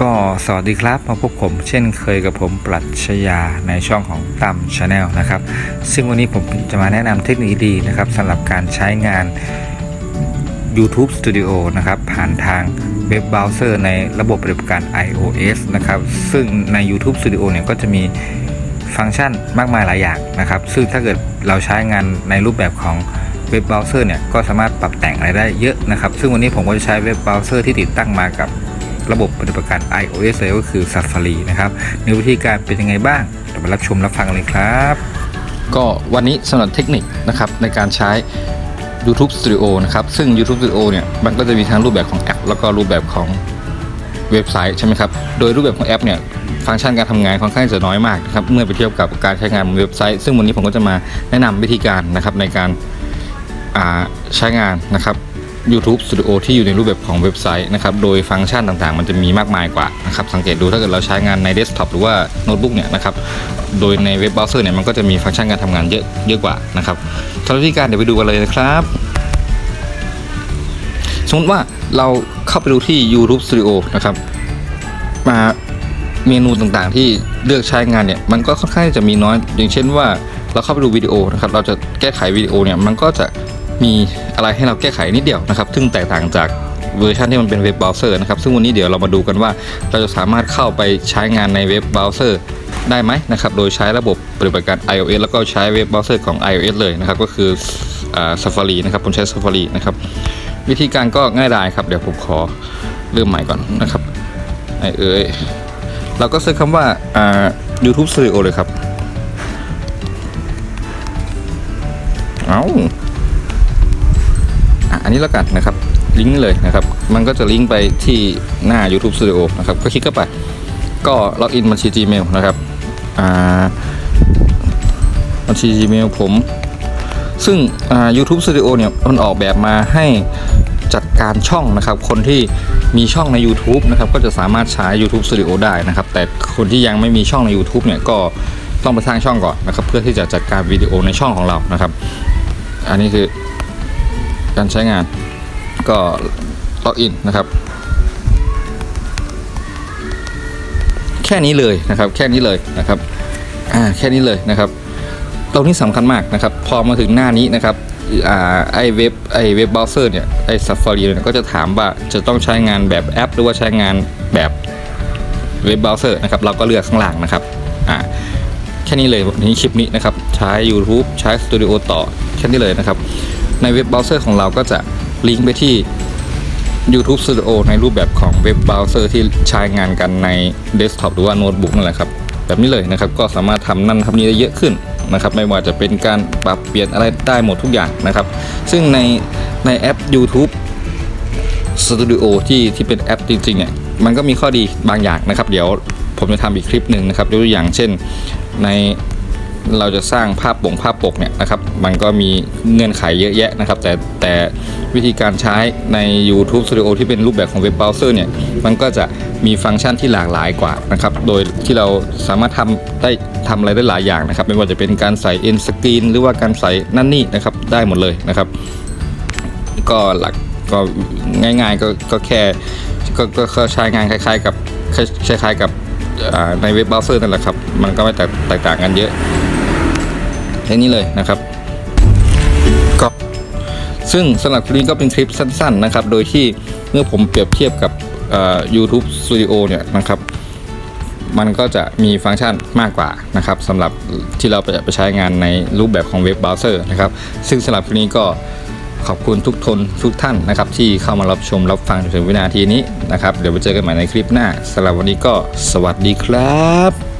ก็สวัสดีครับมาพบผมเช่นเคยกับผมปรัชญาในช่องของตั้มชาแนลนะครับ ซึ่งวันนี้ผมจะมาแนะนำเทคนิคดีนะครับสำหรับการใช้งาน YouTube Studio นะครับผ่านทางเว็บเบราว์เซอร์ในระบบปฏิบัติการ iOS นะครับ ซึ่งใน YouTube Studio เนี่ยก็จะมีฟังก์ชันมากมายหลายอย่างนะครับ ซึ่งถ้าเกิดเราใช้งานในรูปแบบของเว็บเบราว์เซอร์เนี่ยก็สามารถปรับแต่งอะไรได้เยอะนะครับ ซึ่งวันนี้ผมก็จะใช้เว็บเบราว์เซอร์ที่ติดตั้งมากับ ระบบปฏิบัติการ iOS เลยก็คือ Safari นะครับในวิธีการเป็นยังไงบ้างเดี๋ยวมารับชมรับฟังเลยครับ ก็วันนี้สำหรับเทคนิคนะครับในการใช้ YouTube Studio นะครับ ซึ่ง YouTube Studio เนี่ยมันก็จะมีทั้งรูปแบบของแอป แล้วก็รูปแบบของเว็บไซต์ใช่ไหมครับ โดยรูปแบบของแอปเนี่ยฟังก์ชันการทำงานค่อนข้างจะน้อยมากนะครับเมื่อไปเทียบกับการใช้งานบนเว็บไซต์ ซึ่งวันนี้ผมก็จะมาแนะนำวิธีการนะครับในการใช้งานนะครับ YouTube Studio ที่อยู่ในรูปแบบของเว็บไซต์นะครับ โดยฟังก์ชันต่างๆ มันจะมีมากมายกว่านะครับ สังเกตดูถ้าเกิดเราใช้งานในเดสก์ท็อปหรือว่าโน้ตบุ๊กเนี่ยนะครับ โดยในเว็บเบราว์เซอร์เนี่ยมันก็จะมีฟังก์ชันการทำงานเยอะเยอะกว่านะครับสำหรับวิธีการเดี๋ยวไปดูกันเลยนะครับสมมติว่าเราเข้าไปดูที่ YouTube Studio นะครับ มาเมนูต่างๆ ที่เลือกใช้งานเนี่ยมันก็ค่อนข้างจะมีน้อย อย่างเช่นว่าเราเข้าไปดูวิดีโอนะครับ เราจะแก้ไขวิดีโอเนี่ยมันก็จะ มีอะไรให้เราแก้ไขนิดเดียวนะครับ ซึ่งแตกต่างจากเวอร์ชันที่มันเป็นเว็บเบราว์เซอร์นะครับ ซึ่งวันนี้เดี๋ยวเรามาดูกันว่าเราจะสามารถเข้าไปใช้งานในเว็บเบราว์เซอร์ได้ไหมนะครับ โดยใช้ระบบปฏิบัติการ iOS แล้วก็ใช้เว็บเบราว์เซอร์ของ iOS เลยนะครับ ก็คือ Safari นะครับ ผมใช้ Safari นะครับ วิธีการก็ง่ายดายครับ เดี๋ยวผมขอเริ่มใหม่ก่อนนะครับ ไอเอ้ย เราก็เซิร์ชคำว่า YouTube Studio เลยครับ เอาอะ อันนี้แล้วกันนะครับลิงก์เลยนะครับ มันก็จะลิงก์ไปที่หน้า YouTube Studio นะครับก็คลิกเข้าไป ก็ล็อกอินบัญชี Gmail นะครับอ่าบัญชี Gmail ผม ซึ่งอ่า YouTube Studio เนี่ยมันออกแบบมาให้จัดการช่องนะครับ คนที่มีช่องใน YouTube นะครับ ก็จะสามารถใช้ YouTube Studio ได้นะครับ แต่คนที่ยังไม่มีช่องใน YouTube เนี่ยก็ต้องไปสร้างช่องก่อนนะครับ เพื่อที่จะจัดการวิดีโอในช่องของเรานะครับ อันนี้คือ การใช้งาน ก็ล็อกอินนะครับ แค่นี้เลยนะครับ แค่นี้เลยนะครับอ่าแค่นี้เลยนะครับตรงนี้สำคัญมากนะครับ พอมาถึงหน้านี้นะครับอ่าไอเว็บไอเว็บเบราว์เซอร์เนี่ยไอ Safari เนี่ยก็จะถามว่าจะต้องใช้งานแบบแอป หรือว่าใช้งานแบบเว็บเบราว์เซอร์นะครับเราก็เลือกข้างล่างนะครับอ่าแค่นี้เลยวันนี้คลิปนี้นะครับ ใช้ YouTube ใช้ Studio ต่อ แค่นี้เลยนะครับ ในเว็บเบราว์เซอร์ของเราก็จะลิงก์ไปที่ YouTube Studio ในรูปแบบของเว็บเบราว์เซอร์ที่ใช้งานกันในเดสก์ท็อปหรือว่าโน้ตบุ๊กนั่นแหละครับ แบบนี้เลยนะครับก็สามารถทำนั่นทำนี้ได้เยอะขึ้นนะครับ ไม่ว่าจะเป็นการปรับเปลี่ยนอะไรได้หมดทุกอย่างนะครับ ซึ่งในในแอป YouTube Studio ที่ที่เป็นแอปจริงๆเนี่ยมันก็มีข้อดีบางอย่างนะครับ เดี๋ยวผมจะทำอีกคลิปหนึ่งนะครับยกตัวอย่างเช่นใน เราจะสร้างภาพปงภาพปกเนี่ยนะครับ มันก็มีเงื่อนไขเยอะแยะนะครับ แต่แต่วิธีการใช้ใน YouTube Studio ที่เป็นรูปแบบของเว็บเบราว์เซอร์เนี่ย มันก็จะมีฟังก์ชันที่หลากหลายกว่านะครับ โดยที่เราสามารถทำได้ทำอะไรได้หลายอย่างนะครับ ไม่ว่าจะเป็นการใส่ end screen หรือว่าการใส่นั่นนี่นะครับ ได้หมดเลยนะครับ ก็หลักก็ง่ายๆก็ก็แค่ก็ก็ใช้งานคล้าย ๆ กับคล้ายๆกับในเว็บเบราว์เซอร์นั่นแหละครับ มันก็ไม่แตกต่างกันเยอะ แค่นี้เลยนะครับก็ซึ่งสำหรับคลิปนี้ก็เป็นคลิปสั้นๆนะครับ โดยที่เมื่อผมเปรียบเทียบกับ YouTube Studio เนี่ยนะครับ มันก็จะมีฟังก์ชันมากกว่านะครับสำหรับที่เราจะไปใช้งานในรูปแบบของเว็บเบราว์เซอร์นะครับ ซึ่งสำหรับคลิปนี้ก็ขอบคุณทุกทนทุกท่านนะครับ ที่เข้ามารับชมรับฟังจนถึงวินาทีนี้นะครับ เดี๋ยวไปเจอกันใหม่ในคลิปหน้าสำหรับวันนี้ก็สวัสดีครับ